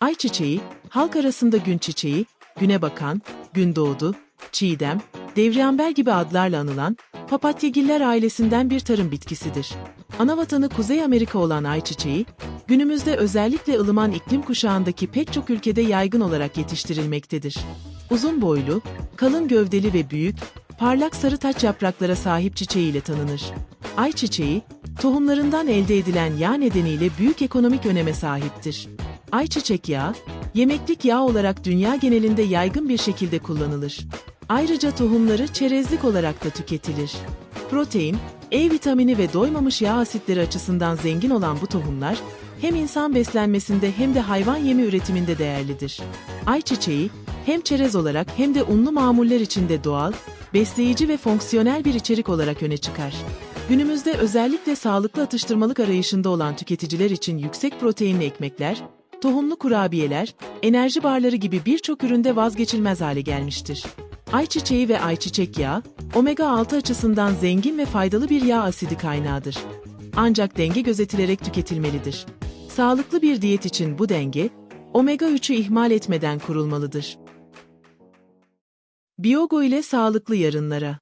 Ayçiçeği, halk arasında gün çiçeği, güne bakan, gün doğdu, çiğdem, devriamber gibi adlarla anılan, papatyagiller ailesinden bir tarım bitkisidir. Anavatanı Kuzey Amerika olan ayçiçeği, günümüzde özellikle ılıman iklim kuşağındaki pek çok ülkede yaygın olarak yetiştirilmektedir. Uzun boylu, kalın gövdeli ve büyük, parlak sarı taç yapraklara sahip çiçeğiyle tanınır. Ayçiçeği, tohumlarından elde edilen yağ nedeniyle büyük ekonomik öneme sahiptir. Ayçiçek yağı, yemeklik yağ olarak dünya genelinde yaygın bir şekilde kullanılır. Ayrıca tohumları çerezlik olarak da tüketilir. Protein, E vitamini ve doymamış yağ asitleri açısından zengin olan bu tohumlar, hem insan beslenmesinde hem de hayvan yemi üretiminde değerlidir. Ayçiçeği, hem çerez olarak hem de unlu mamuller içinde doğal, besleyici ve fonksiyonel bir içerik olarak öne çıkar. Günümüzde özellikle sağlıklı atıştırmalık arayışında olan tüketiciler için yüksek proteinli ekmekler, tohumlu kurabiyeler, enerji barları gibi birçok üründe vazgeçilmez hale gelmiştir. Ayçiçeği ve ayçiçek yağı, omega 6 açısından zengin ve faydalı bir yağ asidi kaynağıdır. Ancak denge gözetilerek tüketilmelidir. Sağlıklı bir diyet için bu denge, omega 3'ü ihmal etmeden kurulmalıdır. Biyogo ile sağlıklı yarınlara